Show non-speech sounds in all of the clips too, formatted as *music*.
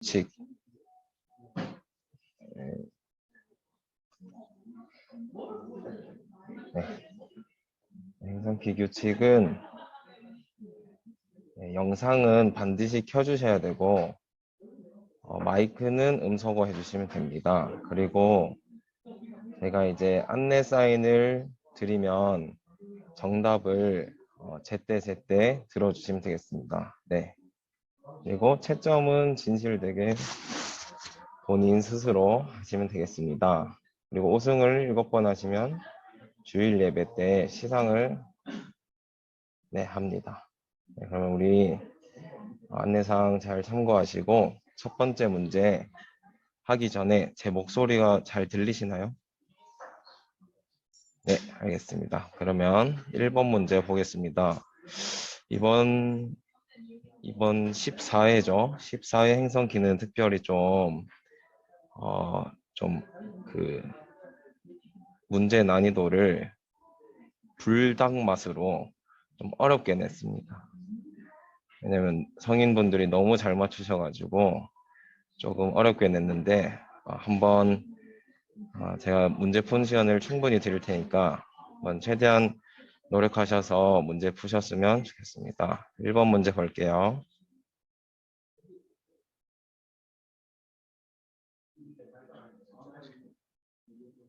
규칙. 네. 네. 행성 비규칙은 네, 영상은 반드시 켜주셔야 되고 어, 마이크는 음소거 해주시면 됩니다. 그리고 제가 이제 안내 사인을 드리면 정답을 어, 제때 제때 들어주시면 되겠습니다. 네. 그리고 채점은 진실되게 본인 스스로 하시면 되겠습니다. 그리고 우승을 7번 하시면 주일 예배 때 시상을 네, 합니다. 네, 그러면 우리 안내사항 잘 참고하시고 첫 번째 문제 하기 전에 제 목소리가 잘 들리시나요? 네, 알겠습니다. 그러면 1번 문제 보겠습니다. 이번 이번 14회죠. 14회 행성 기는 특별히 좀 어, 좀 그 문제 난이도를 불닭 맛으로 좀 어렵게 냈습니다. 왜냐면 성인분들이 너무 잘 맞추셔가지고 조금 어렵게 냈는데 어, 한번 어, 제가 문제 푸는 시간을 충분히 드릴 테니까 한번 최대한 노력하셔서 문제 푸셨으면 좋겠습니다. 1번 문제 볼게요.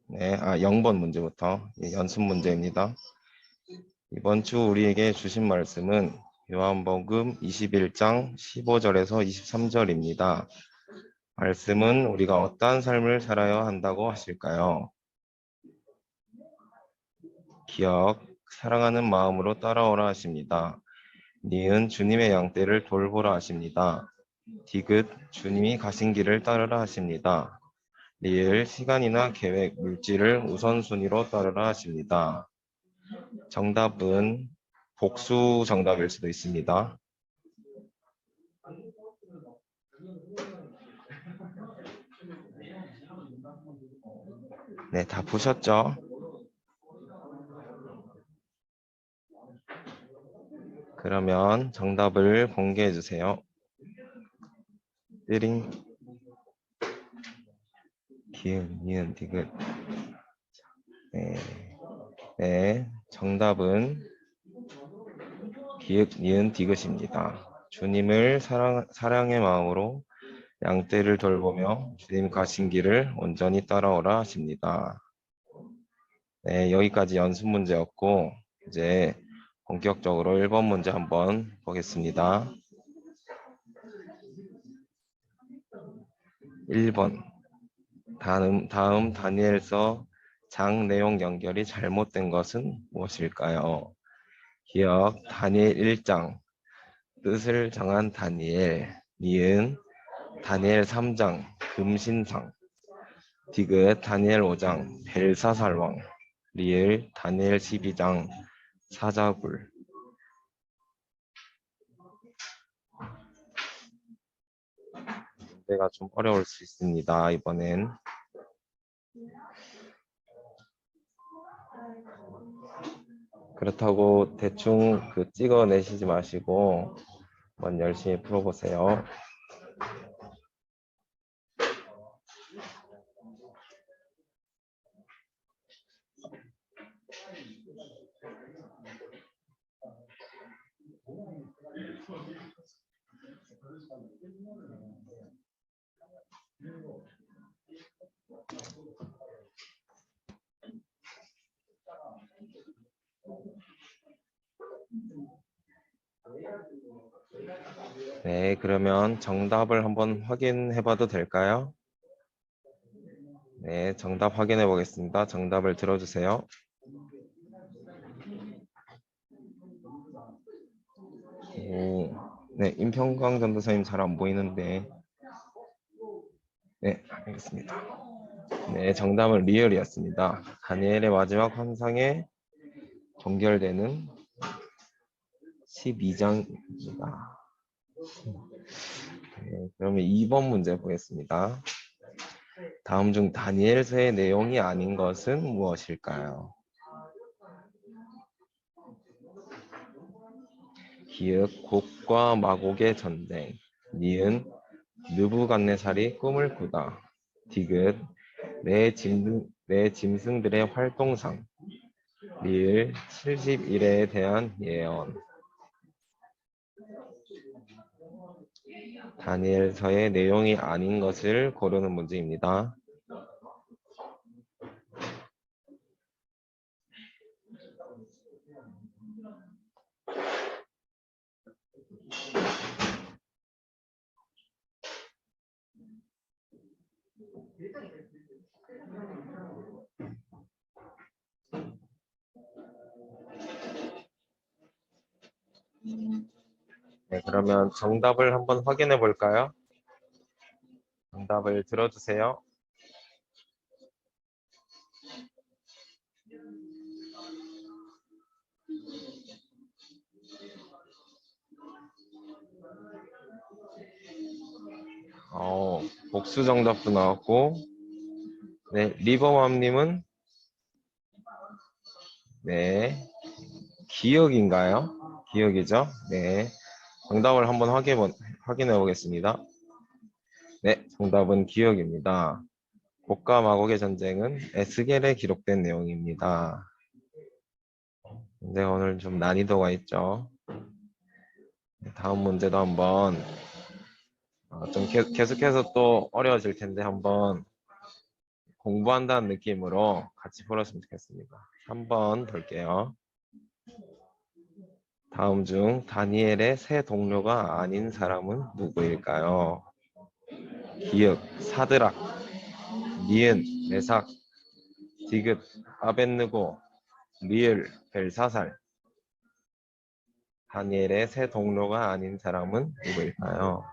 네, 아 0번 문제부터 예, 연습 문제입니다. 이번 주 우리에게 주신 말씀은 요한복음 21장 15절에서 23절입니다. 말씀은 우리가 어떠한 삶을 살아야 한다고 하실까요? 기억, 사랑하는 마음으로 따라오라 하십니다. 니은 주님의 양떼를 돌보라 하십니다. 디귿 주님이 가신 길을 따르라 하십니다. 리을 시간이나 계획, 물질을 우선순위로 따르라 하십니다. 정답은 복수 정답일 수도 있습니다. 네, 다 보셨죠? 그러면 정답을 공개해 주세요. 띠링 기은, 니은, 디귿 네, 네 정답은 기읍, 니은, 디귿입니다. 주님을 사랑, 사랑의 마음으로 양떼를 돌보며 주님 가신 길을 온전히 따라오라 하십니다. 네, 여기까지 연습 문제였고 이제 본격적으로 1번 문제 한번 보겠습니다. 1번. 다음, 다음 다니엘서 장 내용 연결이 잘못된 것은 무엇일까요? 기억 다니엘 1장. 뜻을 정한 다니엘. 니은 다니엘 3장. 금신상. 디귿 다니엘 5장. 벨사살왕. 리을 다니엘 12장 사자굴 문제가 좀 어려울 수 있습니다. 이번엔 그렇다고 대충 그 찍어내시지 마시고 한번 열심히 풀어보세요. 네, 그러면 정답을 한번 확인해 봐도 될까요? 네, 정답 확인해 보겠습니다. 정답을 들어주세요. 오, 네, 임평광 전도사님 잘 안 보이는데. 네, 알겠습니다. 네, 정답은 리얼이었습니다. 다니엘의 마지막 환상에 종결되는 12장입니다. 네, 그러면 2번 문제 보겠습니다. 다음 중 다니엘서의 내용이 아닌 것은 무엇일까요? 기역 곡과 마곡의 전쟁, 니은 느부갓네살이 꿈을 꾸다. 디귿 내 짐, 내 짐승들의 활동상. 리을 71회에 대한 예언. 다니엘서의 내용이 아닌 것을 고르는 문제입니다. 네, 그러면 정답을 한번 확인해 볼까요? 정답을 들어주세요. 어, 복수 정답도 나왔고, 네, 리버맘님은 네, 기억인가요? 기억이죠? 네, 정답을 한번 확인, 확인해 보겠습니다. 네, 정답은 기억입니다. 곡과 마곡의 전쟁은 에스겔에 기록된 내용입니다. 근데 오늘 좀 난이도가 있죠. 네, 다음 문제도 한번 어, 좀 계- 계속해서 또 어려워질 텐데 한번 공부한다는 느낌으로 같이 풀었으면 좋겠습니다. 한번 볼게요. 다음 중 다니엘의 새 동료가 아닌 사람은 누구일까요? 기역, 사드락, 니은, 메삭, 디귿, 아벤느고, 리을, 벨사살. 다니엘의 새 동료가 아닌 사람은 누구일까요?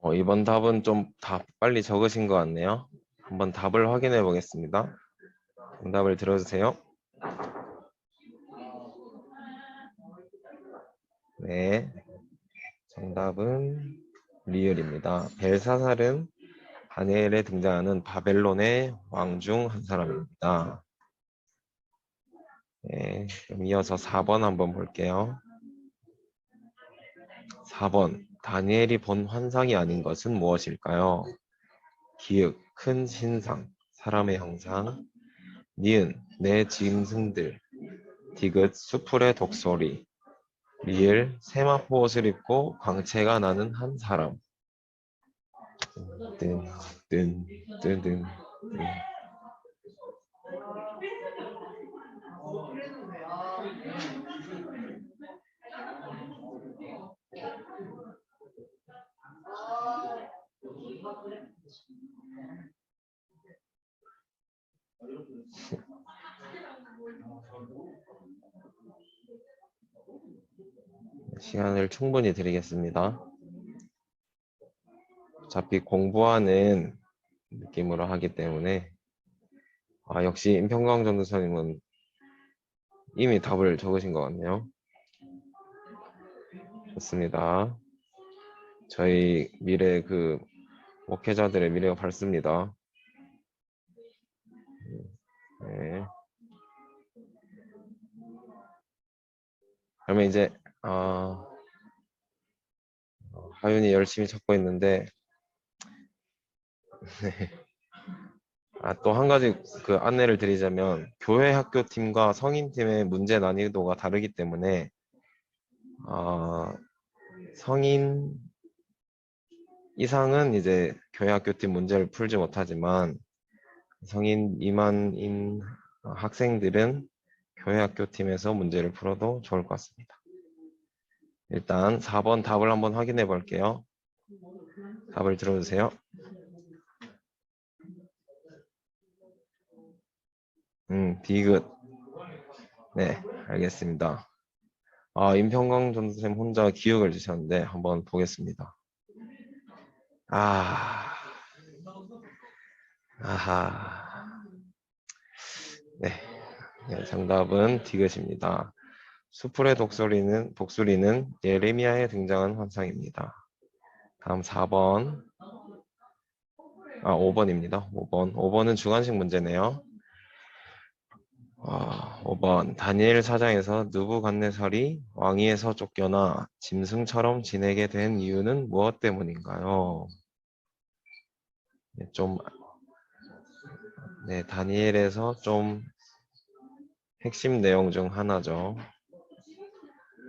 어, 이번 답은 좀다 빨리 적으신 것 같네요. 한번 답을 확인해 보겠습니다. 정답을 들어주세요. 네. 정답은 리을입니다. 벨사살은 다니엘에 등장하는 바벨론의 왕 중 한 사람입니다. 네, 그럼 이어서 4번 한번 볼게요. 4번. 다니엘이 본 환상이 아닌 것은 무엇일까요? 기역, 큰 신상, 사람의 형상, 니은, 내 짐승들, 디귿, 수풀의 독소리, 리을, 세마포 옷을 입고 광채가 나는 한 사람. 뜬, 뜬, 뜬, 뜬, 시간을 충분히 드리겠습니다. 어차피 공부하는 느낌으로 하기 때문에 아, 역시 임평강 전도사님은 이미 답을 적으신 것 같네요. 좋습니다. 저희 미래 그 목회자들의 미래가 밝습니다. 네. 그러면 이제 아, 어, 하윤이 열심히 찾고 있는데 *laughs* 네. 아, 또 한 가지 그 안내를 드리자면 교회 학교 팀과 성인 팀의 문제 난이도가 다르기 때문에 아, 성인 이상은 이제 교회 학교 팀 문제를 풀지 못하지만 성인 미만인 학생들은 교회 학교 팀에서 문제를 풀어도 좋을 것 같습니다. 일단 4번 답을 한번 확인해 볼게요. 답을 들어주세요. 음, 디귿. 네, 알겠습니다. 아, 임평강 전선생님 혼자 기억을 주셨는데 한번 보겠습니다. 아, 아하. 네, 네, 정답은 디귿입니다. 수풀의 독수리는, 독수리는 예레미야에 등장한 환상입니다. 다음 4번. 아, 5번입니다. 5번. 5번은 주관식 문제네요. 아, 5번. 다니엘 사장에서 느부갓네살이 왕위에서 쫓겨나 짐승처럼 지내게 된 이유는 무엇 때문인가요? 네, 좀, 네, 다니엘에서 좀 핵심 내용 중 하나죠.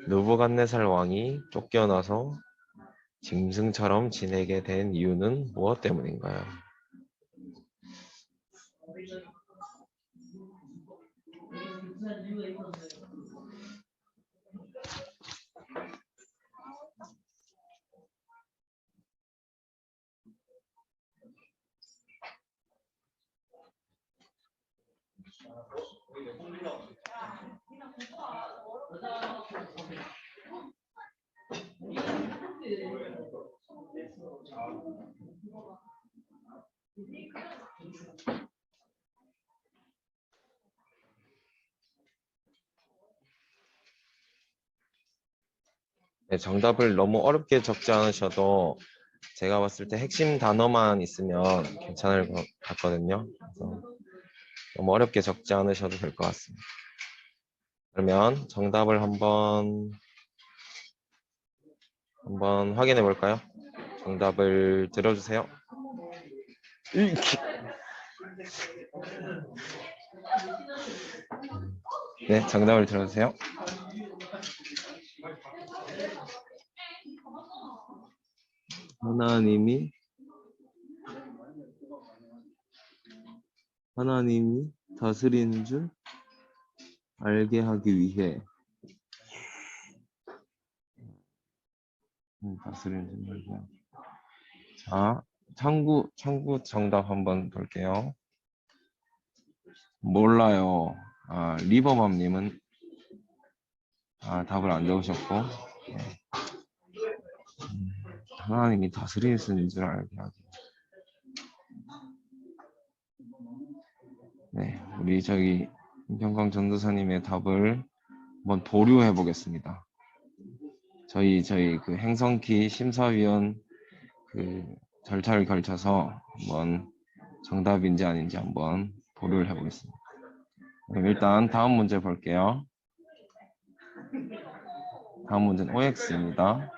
느부갓네살 왕이 쫓겨나서 짐승처럼 지내게 된 이유는 무엇 때문인가요? 네, 정답을 너무 어렵게 적지 않으셔도 제가 봤을 때 핵심 단어만 있으면 괜찮을 것 같거든요. 그래서 너무 어렵게 적지 않으셔도 될 것 같습니다. 그러면 정답을 한번 한번 확인해 볼까요? 정답을 들어주세요. 네, 정답을 들어주세요. 하나님이 하나님이 다스리는 줄 알게 하기 위해 음, 다스리는 줄 알게 자 참고 참고 정답 한번 볼게요. 몰라요. 아 리버밤님은? 아 답을 안 적으셨고. 네. 음, 하나님이 다스리는 줄 알게 하기 네, 우리 저기 임평광 전도사님의 답을 한번 보류해 보겠습니다. 저희 저희 그 행성키 심사위원 그 절차를 걸쳐서 한번 정답인지 아닌지 한번 보류를 해 보겠습니다. 그럼 일단 다음 문제 볼게요. 다음 문제는 OX입니다.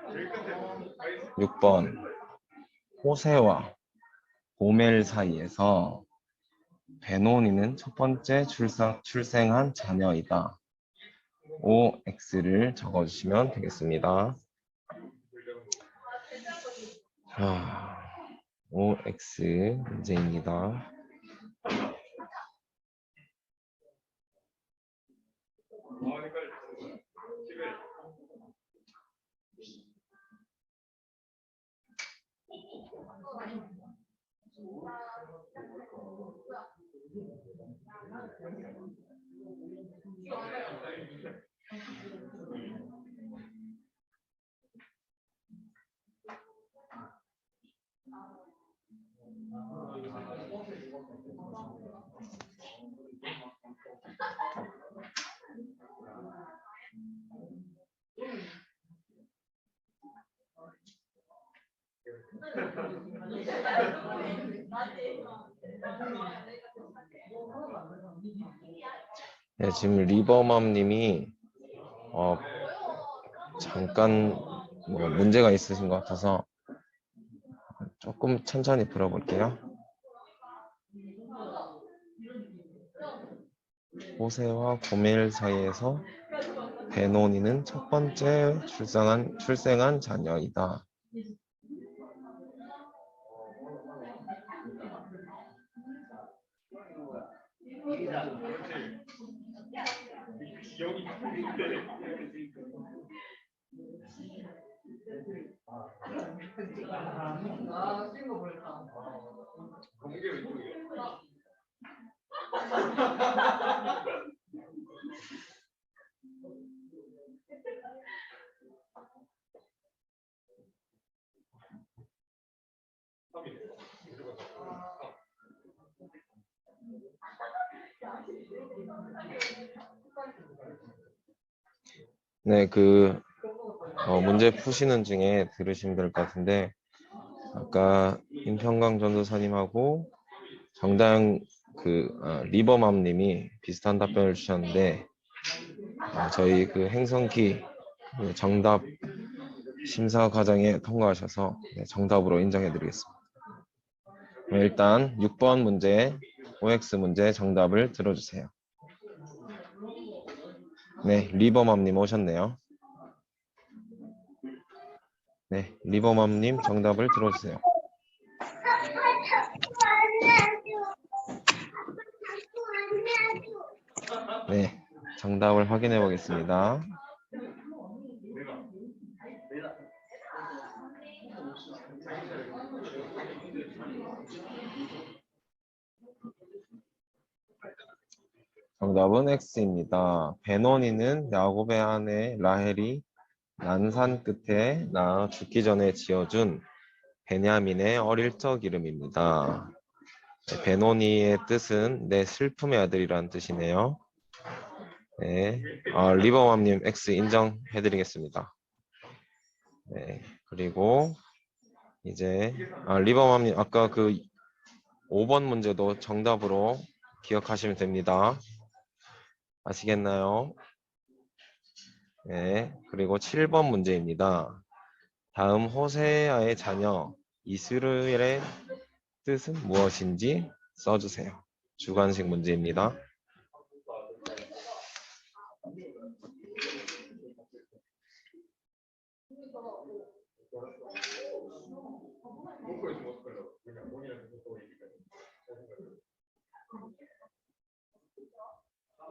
6번 호세와 고멜 사이에서 베노니는 첫 번째 출생, 출생한 자녀이다. OX를 적어주시면 되겠습니다. 자, OX 문제입니다. 네, 지금 리버맘님이 어, 잠깐 뭐 문제가 있으신 것 같아서 조금 천천히 풀어볼게요. 호세와 고멜 사이에서 베노니는 첫 번째 출생한 출생한 자녀이다. 아, 쓴거 볼까? 공개 왼쪽이요. Thank you. 네, 그 어, 문제 푸시는 중에 들으시면 될 것 같은데 아까 임평강 전도사님하고 정다영 그 어, 리버맘님이 비슷한 답변을 주셨는데 어, 저희 그 행성키 그 정답 심사 과정에 통과하셔서 네, 정답으로 인정해드리겠습니다. 일단 6번 문제 OX 문제 정답을 들어주세요. 네, 리버맘님 오셨네요. 네, 리버맘님 정답을 들어주세요. 네, 정답을 확인해 보겠습니다. 정답은 X입니다. 베노니는 야곱의 아내 라헬이 난산 끝에 나 죽기 전에 지어준 베냐민의 어릴 적 이름입니다. 네, 베노니의 뜻은 내 슬픔의 아들이라는 뜻이네요. 네, 아, 리버맘님 X 인정해드리겠습니다. 네, 그리고 이제 아, 리버맘님 아까 그 5번 문제도 정답으로 기억하시면 됩니다. 아시겠나요? 네, 그리고 7번 문제입니다. 다음 호세아의 자녀 이스라엘의 뜻은 무엇인지 써주세요. 주관식 문제입니다.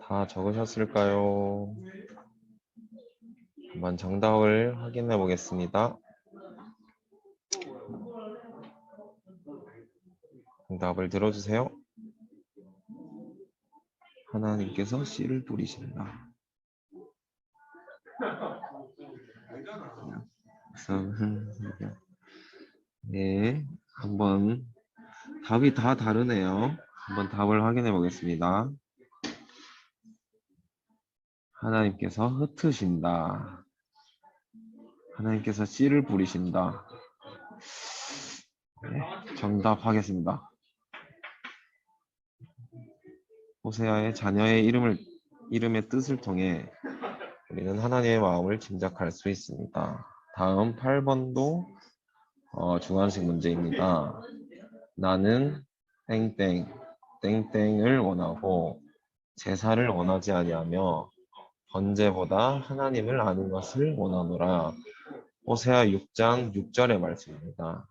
다 적으셨을까요? 한번 정답을 확인해 보겠습니다. 정답을 들어주세요. 하나님께서 씨를 뿌리신다. 네, 한번 답이 다 다르네요. 한번 답을 확인해 보겠습니다. 하나님께서 흩으신다. 하나님께서 씨를 뿌리신다. 네, 정답 하겠습니다. 호세아의 자녀의 이름을 이름의 뜻을 통해 우리는 하나님의 마음을 짐작할 수 있습니다. 다음 8번도 어, 중간식 문제입니다. 나는 땡땡 땡땡을 원하고 제사를 원하지 아니하며 번제보다 하나님을 아는 것을 원하노라. 호세아 6장 6절의 말씀입니다.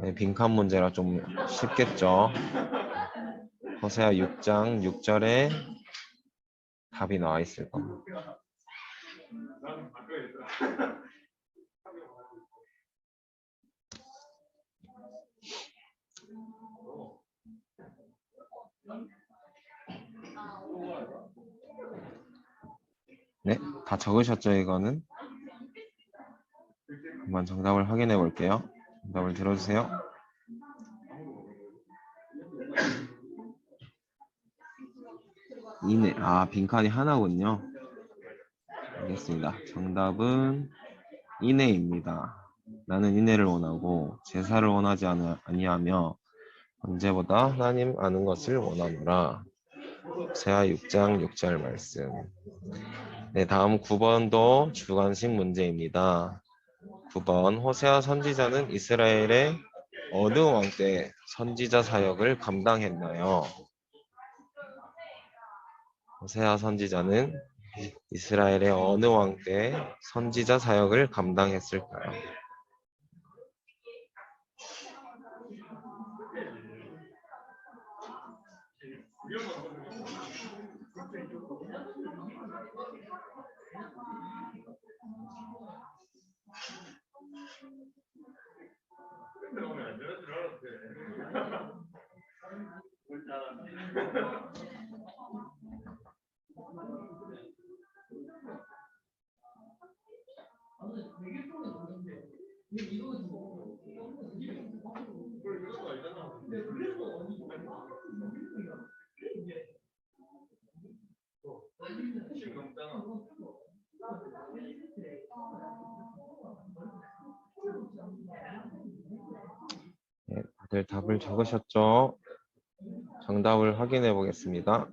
네, 빈칸 문제라 좀 쉽겠죠. 호세아 6장 6절에 답이 나와 있을 겁니다. 네, 다 적으셨죠, 이거는? 한번 정답을 확인해 볼게요. 정답을 들어주세요. 이네, 아, 빈칸이 하나군요. 알겠습니다. 정답은 이내입니다. 나는 이내를 원하고 제사를 원하지 않- 아니하며 언제보다 하나님 아는 것을 원하노라. 세아 6장 6절 말씀. 네, 다음 9번도 주관식 문제입니다. 9번 호세아 선지자는 이스라엘의 어느 왕 때 선지자 사역을 감당했나요? 호세아 선지자는 이스라엘의 어느 왕 때 선지자 사역을 감당했을까요? 답을 적으셨죠? 정답을 확인해 보겠습니다.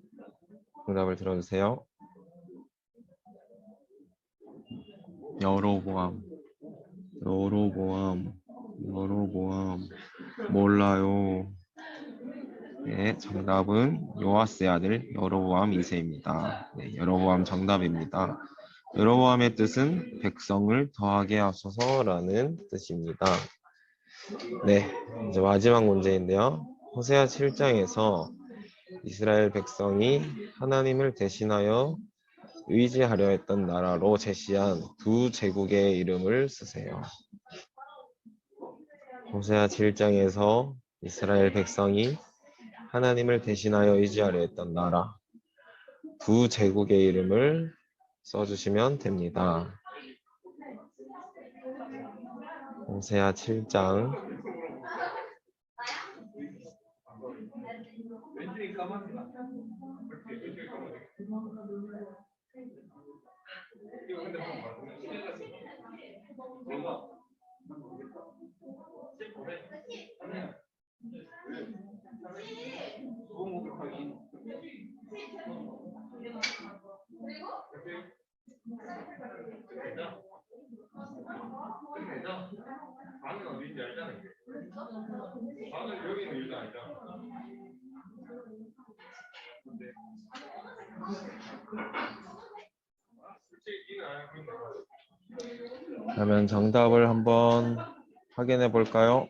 정답을 들어주세요. 여로보암, 여로보암, 여로보암, 몰라요. 네, 정답은 요아스의 아들 여로보암 2세입니다. 네, 여로보암 정답입니다. 여로보암의 뜻은 백성을 더하게 하소서라는 뜻입니다. 네, 이제 마지막 문제인데요. 호세아 7장에서 이스라엘 백성이 하나님을 대신하여 의지하려 했던 나라로 제시한 두 제국의 이름을 쓰세요. 호세아 7장에서 이스라엘 백성이 하나님을 대신하여 의지하려 했던 나라 두 제국의 이름을 써주시면 됩니다. 호세아 7장 방은 어딘지 알잖아. 이게. 방은 여기는 일단 알잖아. 근데 솔직히 이는 알고 있는 그러면 정답을 한번 확인해 볼까요?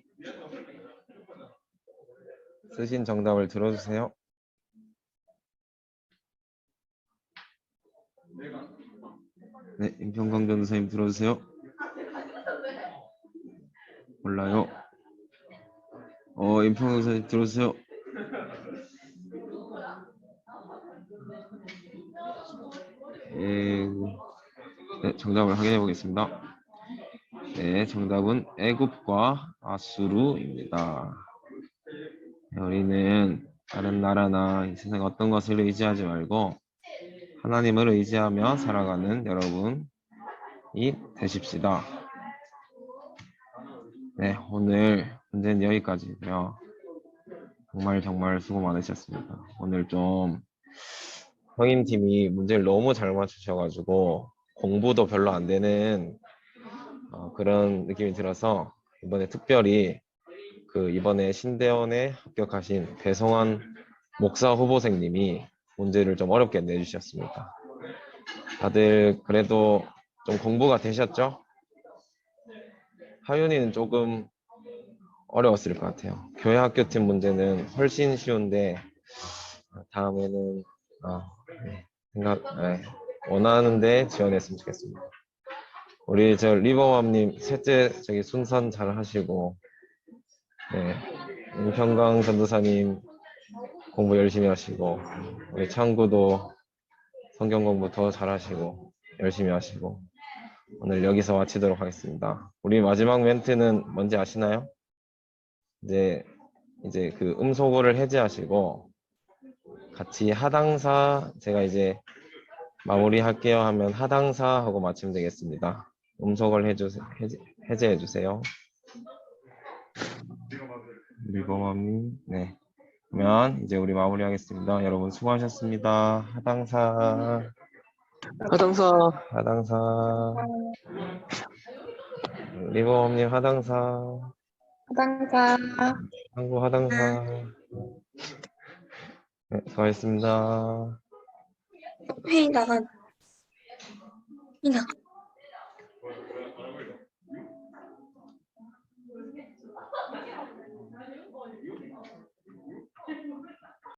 쓰신 정답을 들어주세요. 네, 임평강 변호사님 들어주세요. 몰라요. 어, 임평강 변호사님 들어주세요. 예, 네, 정답을 확인해 보겠습니다. 네, 정답은 애굽과 아수르입니다. 네, 우리는 다른 나라나 이 세상 어떤 것을 의지하지 말고 하나님을 의지하며 살아가는 여러분이 되십시다. 네, 오늘 문제는 여기까지고요. 정말 정말 수고 많으셨습니다. 오늘 좀 형님 팀이 문제를 너무 잘 맞추셔가지고 공부도 별로 안 되는 어, 그런 느낌이 들어서 이번에 특별히 그 이번에 신대원에 합격하신 배성환 목사 후보생님이 문제를 좀 어렵게 내주셨습니다. 다들 그래도 좀 공부가 되셨죠? 하윤이는 조금 어려웠을 것 같아요. 교회 학교 팀 문제는 훨씬 쉬운데 다음에는 어, 네, 생각 네, 원하는데 지원했으면 좋겠습니다. 우리 저 리버맘님 셋째 저기 순산 잘 하시고 네 임평강 전도사님 공부 열심히 하시고 우리 창구도 성경 공부 더 잘하시고 열심히 하시고 오늘 여기서 마치도록 하겠습니다. 우리 마지막 멘트는 뭔지 아시나요? 이제 이제 그 음소거를 해제하시고 같이 하당사 제가 이제 마무리할게요 하면 하당사 하고 마치면 되겠습니다. 음소거를 해주세요. 해제, 해제해 주세요. 리버맘님, 네. 그러면 이제 우리 마무리하겠습니다. 여러분 수고하셨습니다. 하당사, 하당사 하당사. 리버맘님 하당사, 하당사 한국 하당사. 네, 수고하셨습니다. 회의 나가. 회의 나가.